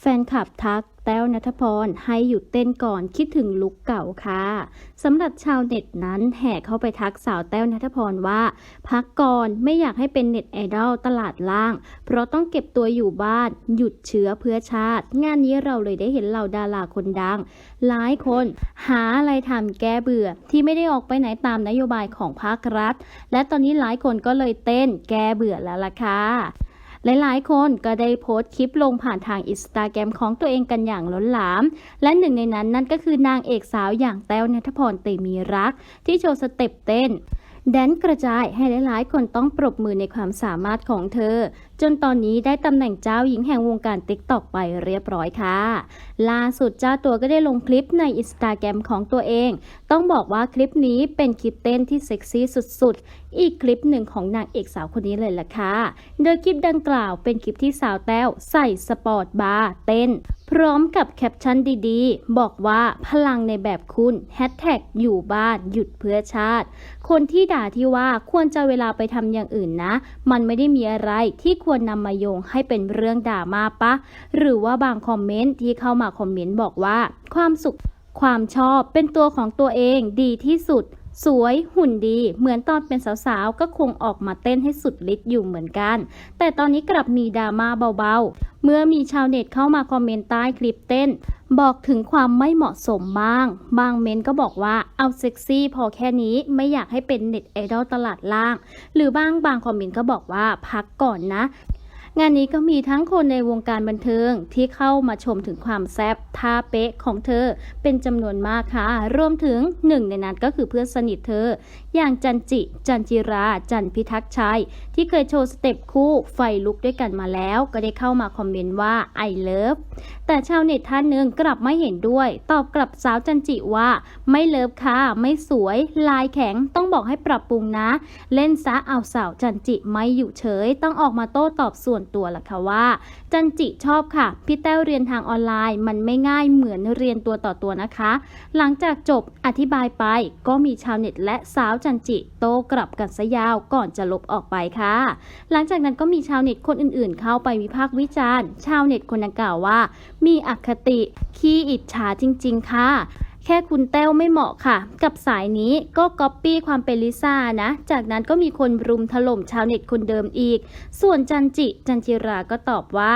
แฟนคลับทักแต้วนัทพรให้หยุดเต้นก่อนคิดถึงลุกเก่าค่ะสำหรับชาวเน็ตนั้นแห่เข้าไปทักสาวแต้วนัทพรว่า พักก่อนไม่อยากให้เป็นเน็ตไอดอลตลาดล่าง เพราะต้องเก็บตัวอยู่บ้าน หยุดเชื้อเพื่อชาติ งานนี้เราเลยได้เห็นเหล่าดาราคนดัง หลายคน หาอะไรทำแก้เบื่อ ที่ไม่ได้ออกไปไหนตามนโยบายของภาครัฐ และตอนนี้หลายคนก็เลยเต้นแก้เบื่อแล้วล่ะค่ะ หลายๆ คนก็ได้โพสต์คลิปลงผ่านทางอินสตาแกรมของตัวเองกันอย่างล้นหลาม และหนึ่งในนั้นนั่นก็คือนางเอกสาวอย่างแต้วนัทพรเตมีรัก ที่โชว์สเต็ปเต้นแดนกระจายให้หลายๆ คนต้องปรบมือในความสามารถของเธอ จนตอนนี้ได้ตำแหน่งเจ้าหญิงแห่งวงการติ๊กตอกไปเรียบร้อยค่ะ ล่าสุดเจ้าตัวก็ได้ลงคลิปในอินสตาแกรมของตัวเอง ต้องบอกว่าคลิปนี้เป็นคลิปเต้นที่เซ็กซี่สุดๆอีกคลิปหนึ่งของนางเอกสาวคนนี้เลยล่ะค่ะ โดยคลิปดังกล่าวเป็นคลิปที่สาวแต้วใส่สปอร์ตบาร์เต้น พร้อมกับแคปชั่นดีๆ บอกว่าพลังในแบบคุณแฮชแท็กอยู่บ้านหยุดเพื่อชาติ คนที่ด่าที่ว่าควรจะเวลาไปทำอย่างอื่นนะ มันไม่ได้มีอะไรที่ควรนำมาโยงให้เป็นเรื่องด่ามาปะ หรือว่าบางคอมเมนต์ที่เข้ามาคอมเมนต์บอกว่าความสุขความชอบเป็นตัวของตัวเองดีที่สุด สวยหุ่นดีเหมือนตอนเป็นสาวๆ ก็คงออกมาเต้นให้สุดฤทธิ์อยู่เหมือนกัน แต่ตอนนี้กลับมีดราม่าเบาๆ เมื่อมีชาวเน็ตเข้ามาคอมเมนต์ใต้คลิปเต้น บอกถึงความไม่เหมาะสมบ้าง บางเมนก็บอกว่าเอาเซ็กซี่พอแค่นี้ไม่อยากให้เป็นเน็ตไอดอลตลาดล่าง หรือบ้างบางคอมเมนต์ก็บอกว่าพักก่อนนะ งานนี้ก็มีทั้งคนในวงการบันเทิงที่เข้ามาชมถึงความแซ่บท่าเป๊ะของเธอ เป็นจำนวนมากค่ะ รวมถึงหนึ่งในนั้นก็คือเพื่อนสนิทเธอ อย่างจันจิ จันจิรา จันพิทักษ์ชัย ที่เคยโชว์สเต็ปคู่ไฟลุกด้วยกันมาแล้ว ก็ได้เข้ามาคอมเมนต์ว่า I love แต่ชาวเน็ตท่านหนึ่งกลับไม่เห็นด้วย ตอบกลับสาวจันจิว่า ไม่เลิฟค่ะ ไม่สวย ลายแข็งต้องบอกให้ปรับปรุงนะ เล่นซะเอาสาวจันจิไม่อยู่เฉย ต้องออกมาโต้ตอบส่วนตัวล่ะค่ะว่า จันจิชอบค่ะ พี่แต้วเรียนทางออนไลน์ มันไม่ง่ายเหมือนเรียนตัวต่อตัวนะคะ หลังจากจบอธิบายไปก็มีชาวเน็ตและสาวจันจิโต้กลับกันซะยาวก่อนจะลบออกไปค่ะ หลังจากนั้นก็มีชาวเน็ตคนอื่นๆ เข้าไปวิพากษ์วิจารณ์ ชาวเน็ตคนดังกล่าวว่า มีอคติขี้อิจฉาจริง ๆ ค่ะ แค่คุณแต้วไม่เหมาะค่ะ กับสายนี้ก็ก๊อปปี้ความเป็นลิซ่านะ จากนั้นก็มีคนรุมถล่มชาวเน็ตคนเดิมอีก ส่วนจันจิจันจิราก็ตอบว่า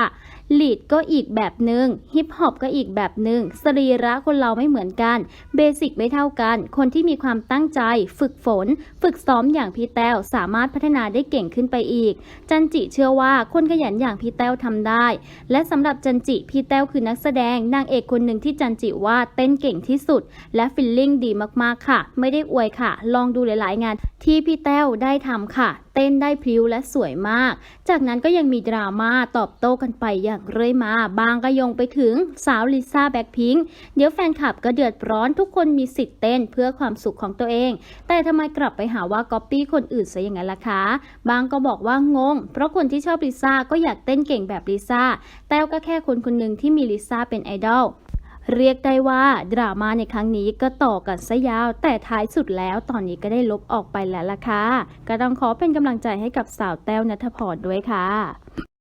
ลีดก็อีกแบบหนึง่งฮิปฮอปก็อีกแบบหนึง่งสรีระคนเราไม่เหมือนกัน เบสิกไม่เท่ากัน คนที่มีความตั้งใจ ฝึกฝน ฝึกซ้อมอย่างพี่แต้วสามารถพัฒนาได้เก่งขึ้นไปอีก จันจิเชื่อว่าคนขยันอย่างพี่แต้วทำได้ และสำหรับจันจิพี่แต้วคือนักแสดงนางเอกคนหนึ่งที่จันจิว่าเต้นเก่งที่สุด และฟิลลิ่งดีมากๆค่ะ ไม่ได้อวยค่ะ ลองดูหลาย ๆ งานที่พี่แต้วได้ทำค่ะ เต้นได้พริ้วและสวยมาก จากนั้นก็ยังมีดราม่าตอบโต้กันไปอย่างเรื่อยมาบางก็ยงไปถึงสาวลิซ่าแบ็คพิงค์เดี๋ยวแฟนคลับก็เดือดร้อนทุกคนมีสิทธิ์เต้นเพื่อความสุขของตัวเอง แต่ทำไมกลับไปหาว่าก๊อปปี้คนอื่นซะอย่างนั้นล่ะคะ บางก็บอกว่างง เพราะคนที่ชอบลิซ่าก็อยากเต้นเก่งแบบลิซ่า แต้วก็แค่คนคนหนึ่งที่มีลิซ่าเป็นไอดอล เรียกได้ว่าดราม่าในครั้งนี้ก็ต่อกันซะยาว แต่ท้ายสุดแล้วตอนนี้ก็ได้ลบออกไปแล้วล่ะค่ะก็ต้องขอเป็นกำลังใจให้กับสาวแต้วนัทพรด้วยค่ะ